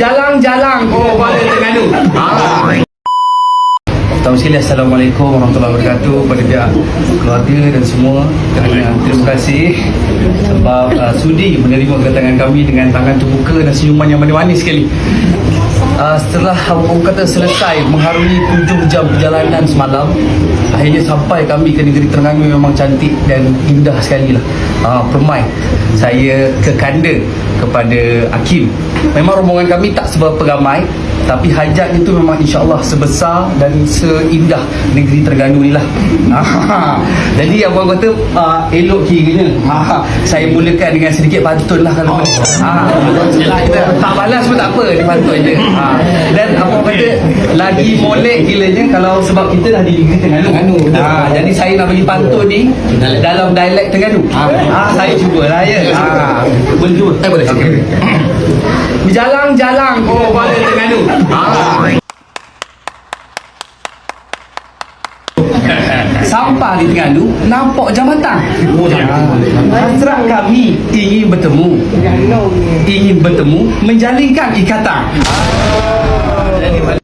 Berjalang-jalang Oh pada Terengganu ah. Tahun sekali Assalamualaikum Warahmatullahi Wabarakatuh Pada pihak keluarga dan semua. Kerana terima kasih. Sebab uh, sudi menerima kedatangan kami Dengan tangan terbuka dan senyuman yang manis-manis sekali uh, Setelah orang kata selesai Mengharungi tujuh jam perjalanan semalam Akhirnya sampai kami ke negeri Terengganu Memang cantik dan indah sekali lah uh, Permai Saya ke kanda kepada Hakim Memang rombongan kami tak seberapa ramai tapi hajatnya tu memang insyaAllah sebesar dan seindah negeri Terengganu ni lah. Ah, Jadi abang kata uh, elok kiranya Ah, Saya mulakan dengan sedikit pantun lah kalau Ah, Tak balas pun tak apa, dia pantun je. Ah, Dan abang kata lagi molek gilanya kalau sebab kita dah di negeri Terengganu. Ah, Jadi saya nak bagi pantun ni dalam dialek Terengganu. Ah, Saya cuba lah ya. Ah, Boleh cuba? Eh boleh. Okay. Berjalang-jalang Oh pada Terengganu ah. Sampai di Terengganu Nampak jambatan. Hasrat kami ingin bertemu. Ingin bertemu Menjalinkan ikatan. Jadi